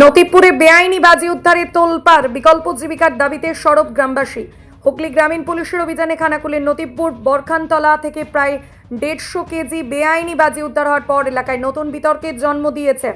নতিপুরে বেআইনি বাজি উদ্ধারে তোলপার বিকল্প জীবিকার দাবিতে সরব গ্রামবাসী। হুগলি গ্রামীণ পুলিশের অভিযানে খানাকুলের নতিপুর, বরখানতলা থেকে প্রায় দেড়শো কেজি বেআইনি বাজি উদ্ধার হওয়ার পর এলাকায় নতুন বিতর্কের জন্ম দিয়েছে।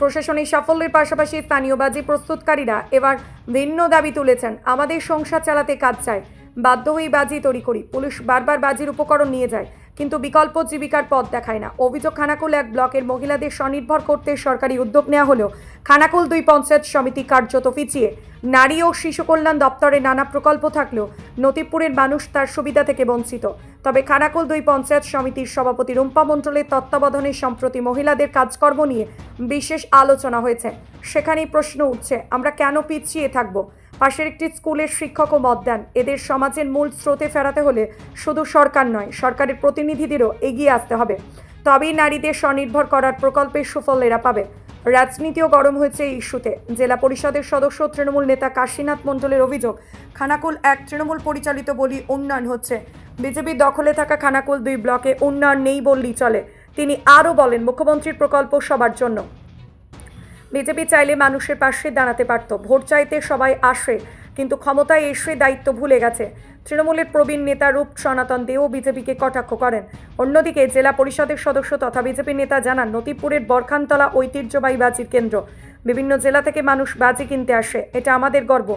প্রশাসনিক সাফল্যের পাশাপাশি স্থানীয় বাজি প্রস্তুতকারীরা এবার ভিন্ন দাবি তুলেছেন। আমাদের সংসার চালাতে কাজ চায়। বাধ্য হয়ে বাজি তৈরি করি। পুলিশ বারবার বাজির উপকরণ নিয়ে যায়। কিন্তু বিকল্প জীবিকার পথ দেখায় না। অভিযোগ খানাকুল এক ব্লকের মহিলাদের স্বনির্ভর করতে সরকারি উদ্যোগ নেওয়া হলেও খানাকুল দুই পঞ্চায়েত সমিতি কার্যত পিছিয়ে। নারী ও শিশু কল্যাণ দপ্তরে নানা প্রকল্প থাকলেও নতিপুরের মানুষ তার সুবিধা থেকে বঞ্চিত। তবে খানাকুল দুই পঞ্চায়েত সমিতির সভাপতি রুম্পা মণ্ডলের তত্ত্বাবধানে সম্প্রতি মহিলাদের কাজকর্ম নিয়ে বিশেষ আলোচনা হয়েছে। সেখানেই প্রশ্ন উঠছে, আমরা কেন পিছিয়ে থাকব? পাশের একটি স্কুলের শিক্ষকও মত দেন। এদের সমাজের মূল স্রোতে ফেরাতে হলে শুধু সরকার নয়, সরকারের প্রতিনিধিদেরও এগিয়ে আসতে হবে। তবেই নারীদের স্বনির্ভর করার প্রকল্পের সুফল এরা পাবে। রাজনীতিও গরম হয়েছে এই ইস্যুতে। জেলা পরিষদের সদস্য তৃণমূল নেতা কাশীনাথ মণ্ডলের অভিযোগ, খানাকুল এক তৃণমূল পরিচালিত বলি উন্নয়ন হচ্ছে। বিজেপির দখলে থাকা খানাকুল দুই ব্লকে উন্নয়ন নেই বললেই চলে। তিনি আরও বলেন, মুখ্যমন্ত্রীর প্রকল্প সবার জন্য। বিজেপি চাইলে মানুষের পাশে দাঁড়াতে পারত। ভোট চাইতে সবাই আসে, কিন্তু ক্ষমতায় এসে দায়িত্ব ভুলে গেছে। তৃণমূলের প্রবীণ নেতা রূপ সনাতন দেও বিজেপিকে কটাক্ষ করেন। অন্যদিকে জেলা পরিষদের সদস্য তথা বিজেপি নেতা জানান, নতিপুরের বরখানতলা ঐতিহ্যবাহী বাজির কেন্দ্র। বিভিন্ন জেলা থেকে মানুষ বাজি কিনতে আসে, এটা আমাদের গর্ব।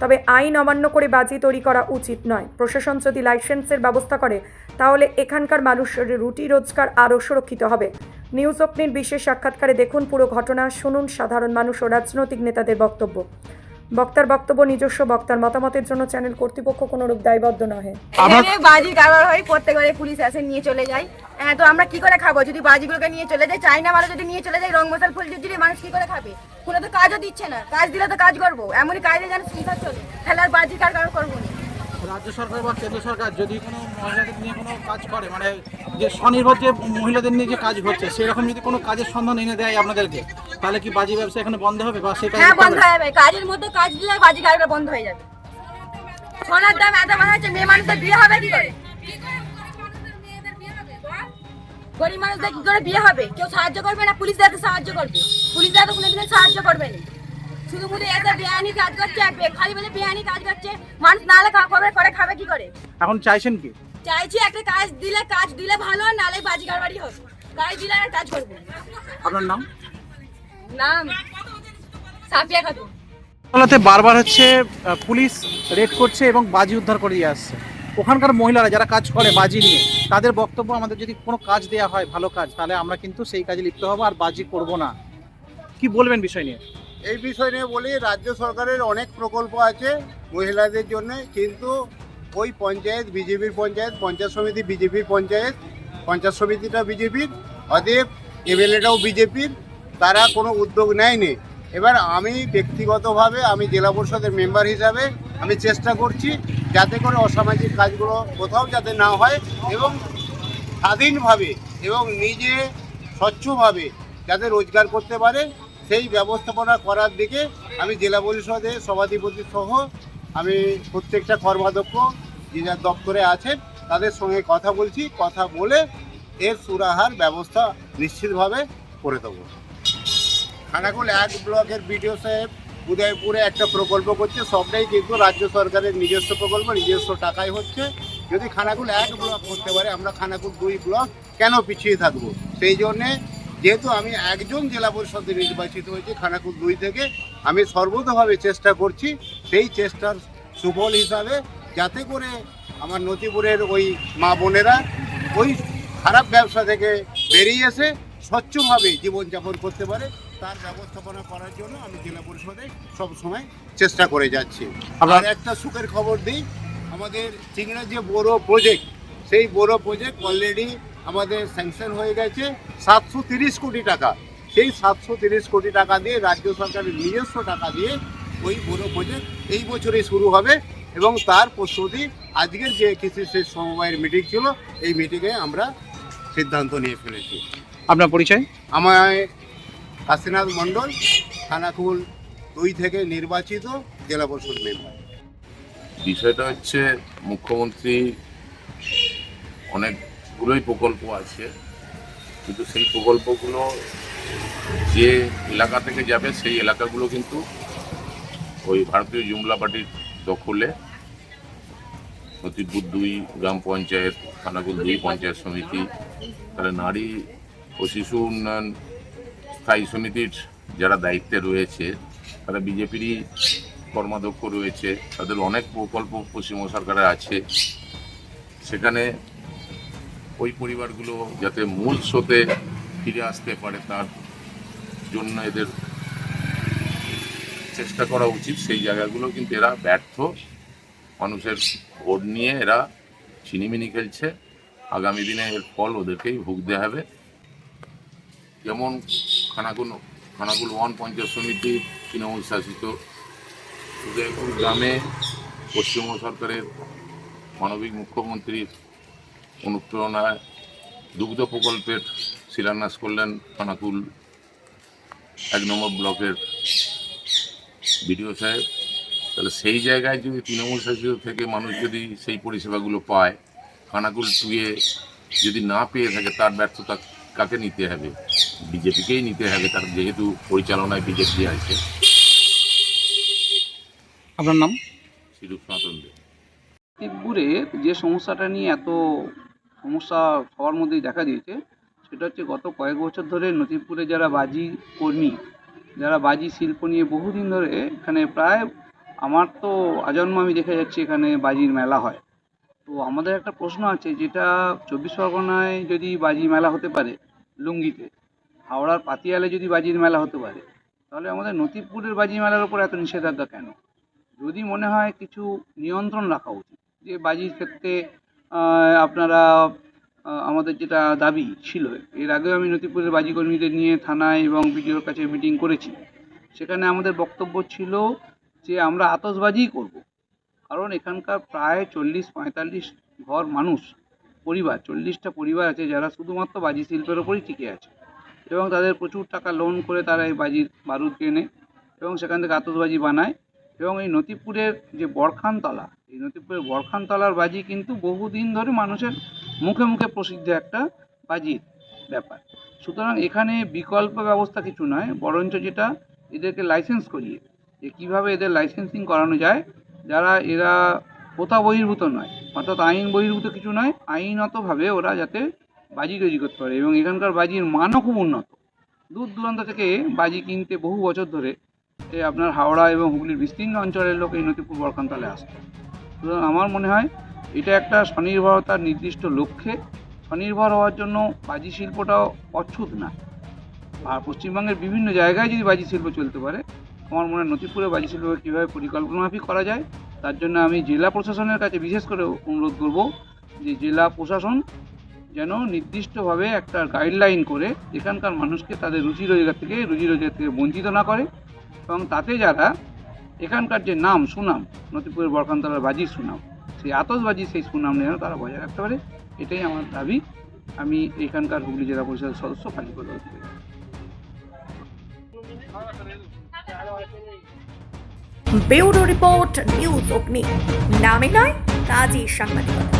তবে আইন অমান্য করে বাজি তৈরি করা উচিত নয়। প্রশাসন যদি লাইসেন্সের ব্যবস্থা করে, তাহলে এখানকার মানুষের রুটি রোজগার আরও সুরক্ষিত হবে। নিউজ অগ্নির বিশেষ সাক্ষাৎকারে দেখুন পুরো ঘটনা শুনুন সাধারণ মানুষ ও রাজনৈতিক নেতাদের বক্তব্য। বক্তার বক্তব্য নিজস্ব বক্তার মতামতের জন্য চ্যানেল কর্তৃপক্ষ কোনো রূপ দায়বদ্ধ নহে। এখানে বাজি কারবার হয় প্রত্যেকবারে পুলিশ আসে নিয়ে চলে যায়। হ্যাঁ তো আমরা কি করে খাব? যদি বাজিগুলোকে নিয়ে চলে যায় চাইনা মারা যদি নিয়ে চলে যায় রং মশাল ফুল যদি মানুষ কি করে খাবে? কোনো তো কাজও দিচ্ছে না। কাজ দিলে তো কাজ করব। এমনই কাজে যেন সংসার চলে। আর বাজি কার কার করব না। রাজ্য সরকার বা কেন্দ্র সরকার যদি কোনো মহিলাদের নিয়ে কোনো কাজ করে? মানে যে স্বনির্ভর যে মহিলাদের নিয়ে যে কাজ হচ্ছে সেরকম যদি কোনো কাজের সন্ধান এনে দেয় আপনাদেরকে তাহলে কি বাজি ব্যবসা এখানে বন্ধ হবে বা কাজ হ্যাঁ বন্ধ হয়ে যাবে। কাজের মধ্যে কাজ দিলে বাজি কারবার বন্ধ হয়ে যাবে। সোনার দাম এত বাড়া হচ্ছে মেয়ে মানুষের বিয়ে হবে কি করে? গরিব মানুষদের কি করে বিয়ে হবে? কেউ সাহায্য করবে না? পুলিশ যাতে সাহায্য করবে। পুলিশ যাতে কোনোদিন সাহায্য করবে না। শুধু শুধু এসে বেআইনি কাজ করছে খালি বলে বেআইনি কাজ করছে। মানুষ খাওয়া করবে করে খাবে কি করে? এখন চাইছেন কি? চাইছি একটা কাজ দিলে কাজ দিলে ভালো নালে বাজি কারবারই হবে। কাজ দিলে আর কাজ করবে আপনার নাম? নাম সাফিয়া খাতুন। বলাতে বারবার হচ্ছে পুলিশ রেড করছে এবং বাজি উদ্ধার করে দিয়ে আসছে। ওখানকার মহিলারা যারা কাজ করে বাজি নিয়ে তাদের বক্তব্য আমাদের যদি কোনো কাজ দেওয়া হয় ভালো কাজ তাহলে আমরা কিন্তু সেই কাজে লিপ্ত হব আর বাজি করব না। কি বলবেন বিষয় নিয়ে? এই বিষয় নিয়ে বলি রাজ্য সরকারের অনেক প্রকল্প আছে মহিলাদের জন্য কিন্তু ওই পঞ্চায়েত, বিজেপির পঞ্চায়েত পঞ্চায়েত সমিতি, বিজেপির পঞ্চায়েত পঞ্চায়েত সমিতিটা বিজেপির, অতএব এমএলএটাও বিজেপির, তারা কোনো উদ্যোগ নেয়নি। এবার আমি ব্যক্তিগতভাবে আমি জেলা পরিষদের মেম্বার হিসাবে আমি চেষ্টা করছি যাতে করে অসামাজিক কাজগুলো কোথাও যাতে না হয় এবং স্বাধীনভাবে এবং নিজে স্বচ্ছভাবে যাতে রোজগার করতে পারে, সেই ব্যবস্থাপনা করার দিকে আমি জেলা পরিষদের সভাধিপতি সহ আমি প্রত্যেকটা কর্মাধ্যক্ষ যে যার দপ্তরে আছেন, তাদের সঙ্গে কথা বলছি, কথা বলে এর সুরাহার ব্যবস্থা নিশ্চিতভাবে করে দেবো। খানাকুল এক ব্লকের বিডিও সাহেব উদয়পুরে একটা প্রকল্প করছে, সবটাই কিন্তু রাজ্য সরকারের নিজস্ব প্রকল্প, নিজস্ব টাকায় হচ্ছে। যদি খানাকুল এক ব্লক করতে পারে, আমরা খানাকুল দুই ব্লক কেন পিছিয়ে থাকব? সেই জন্যে যেহেতু আমি একজন জেলা পরিষদে নির্বাচিত হয়েছি খানাকুল দুই থেকে আমি সর্বতভাবে চেষ্টা করছি সেই চেষ্টার সুফল হিসাবে যাতে করে আমার নতিপুরের ওই মা বোনেরা ওই খারাপ ব্যবসা থেকে বেরিয়ে এসে স্বচ্ছভাবে জীবনযাপন করতে পারে তার ব্যবস্থাপনা করার জন্য আমি জেলা পরিষদে সব সময় চেষ্টা করে যাচ্ছি। আর একটা সুখের খবর দিই আমাদের চিংড়া যে বড় প্রজেক্ট সেই বড় প্রজেক্ট অলরেডি আমাদের স্যাংশন হয়ে গেছে সাতশো তিরিশ কোটি টাকা। সেই সাতশো তিরিশ কোটি টাকা দিয়ে রাজ্য সরকারের নিজস্ব টাকা দিয়ে ওই বড় প্রজেক্ট এই বছরেই শুরু হবে এবং তার প্রস্তুতি আজকের যে কৃষি শেষ সমবায়ের মিটিং ছিল এই মিটিংয়ে আমরা সিদ্ধান্ত নিয়ে ফেলেছি। আপনার পরিচয়? আমায় কাশীনাথ মণ্ডল খানাকুল দুই থেকে নির্বাচিত জেলা পরিষদ মেম্বার বিষয়টা হচ্ছে মুখ্যমন্ত্রী অনেকগুলোই প্রকল্প আছে। কিন্তু সেই প্রকল্পগুলো যে এলাকা থেকে যাবে, সেই এলাকাগুলো কিন্তু ওই ভারতীয় জুমলা পার্টির দখলে। নতিপুর দুই, গ্রাম পঞ্চায়েত খানাকুল দুই, পঞ্চায়েত সমিতি, তাহলে নারী ও শিশু উন্নয়ন স্থায়ী সমিতির যারা দায়িত্বে রয়েছে, তারা বিজেপিরই কর্মাধ্যক্ষ রয়েছে। তাদের অনেক প্রকল্প পশ্চিমবঙ্গ সরকারের আছে। সেখানে ওই পরিবারগুলো যাতে মূল স্রোতে ফিরে আসতে পারে তার জন্য এদের চেষ্টা করা উচিত। সেই জায়গাগুলো কিন্তু এরা ব্যর্থ। মানুষের ভোট নিয়ে এরা চিনিমিনি খেলছে। আগামী দিনে এর ফল ওদেরকেই ভুগতে হবে। যেমন খানাকুল খানাকুল ওয়ান পঞ্চায়েত সমিতি তৃণমূল শাসিত উদয়পুর গ্রামে পশ্চিমবঙ্গ সরকারের মানবিক মুখ্যমন্ত্রীর অনুপ্রেরণায় দুগ্ধ প্রকল্পের শিলান্যাস করলেন খানাকুল এক নম্বর ব্লকের বিডিও সাহেব। তাহলে সেই জায়গায় যদি তৃণমূল শাসিত থেকে মানুষ যদি সেই পরিষেবাগুলো পায় খানাকুল টুয়ে যদি না পেয়ে থাকে তার ব্যর্থতা কাকে নিতে হবে? বিজেপিকেই নিতে হবে তার যেহেতু পরিচালনায় বিজেপি আছে। আপনার নাম? শিরূপ সনাতন দেব যে সমস্যাটা নিয়ে এত সমস্যা সবার মধ্যেই দেখা দিয়েছে। সেটা হচ্ছে গত কয়েক বছর ধরে নথিপুরে যারা বাজি কর্মী, যারা বাজি শিল্প নিয়ে বহুদিন ধরে এখানে প্রায় আমার তো আজন্ম আমি দেখে যাচ্ছি এখানে বাজির মেলা হয়। তো আমাদের একটা প্রশ্ন আছে যেটা চব্বিশ পরগনায় যদি বাজি মেলা হতে পারে লুঙ্গিতে, হাওড়ার পাতিয়ালে যদি বাজির মেলা হতে পারে, তাহলে আমাদের নথিপুরের বাজি মেলার উপর এত নিষেধাজ্ঞা কেন? যদি মনে হয় কিছু নিয়ন্ত্রণ রাখা উচিত যে বাজির ক্ষেত্রে আপনারা আমাদের যেটা দাবি ছিল, এর আগেও আমি নথিপুরের বাজি কর্মীদের নিয়ে থানায় এবং বিডিওর কাছে মিটিং করেছি। সেখানে আমাদের বক্তব্য ছিল যে, আমরা আতশবাজিই করব। কারণ এখানকার প্রায় চল্লিশ, পঁয়তাল্লিশ ঘর মানুষ, পরিবার, চল্লিশটা পরিবার আছে যারা শুধুমাত্র বাজি শিল্পের ওপরই টিকে আছে। এবং তাদের প্রচুর টাকা লোন করে তারা এই বাজির বারুদ কেনে এবং সেখান থেকে আতসবাজি বানায়। এবং এই নতিপুরের যে বরখানতলা এই নতিপুরের বরখানতলার বাজি কিন্তু বহুদিন ধরে মানুষের মুখে মুখে প্রসিদ্ধ একটা বাজির ব্যাপার। সুতরাং এখানে বিকল্প ব্যবস্থা কিছু নয়, বরঞ্চ যেটা এদেরকে লাইসেন্স করিয়ে, যে কীভাবে এদের লাইসেন্সিং করানো যায়, যারা এরা প্রথা বহির্ভূত নয়, অর্থাৎ আইন বহির্ভূত কিছু নয়, আইনতভাবে ওরা যাতে বাজি তৈরি করতে পারে এবং এখানকার বাজির মানও খুব উন্নত। দূর দূরান্ত থেকে বাজি কিনতে বহু বছর ধরে আপনার হাওড়া এবং হুগলির বিস্তীর্ণ অঞ্চলের লোক এই নথিপুর বরখানতলে আসতো। সুতরাং আমার মনে হয় এটা একটা স্বনির্ভরতার নির্দিষ্ট লক্ষ্যে। স্বনির্ভর হওয়ার জন্য বাজি শিল্পটাও অচ্ছুত না। আর পশ্চিমবঙ্গের বিভিন্ন জায়গায় যদি বাজি শিল্প চলতে পারে, আমার মনে হয় নথিপুরে বাজি শিল্পকে কীভাবে পরিকল্পনামাফিক করা যায়, তার জন্য আমি জেলা প্রশাসনের কাছে বিশেষ করে অনুরোধ করব যে জেলা প্রশাসন যেন নির্দিষ্টভাবে একটা গাইডলাইন করে এখানকার মানুষকে তাদের রুজি রোজগার থেকে, রুজি রোজগার থেকে বঞ্চিত না করে এবং তাতে যারা এখানকার যে নাম, সুনাম, নতিপুরের বরকান্তলার বাজির সুনাম, সেই আতসবাজি সেই সুনাম নিয়ে তারা বজায় রাখতে পারে, এটাই আমার দাবি। আমি এখানকার হুগলি জেলা পরিষদের সদস্য কালীপদ ব্যুরো রিপোর্ট, নিউজ অগ্নি। নামে নয় কাজী সাংবাদিকতা।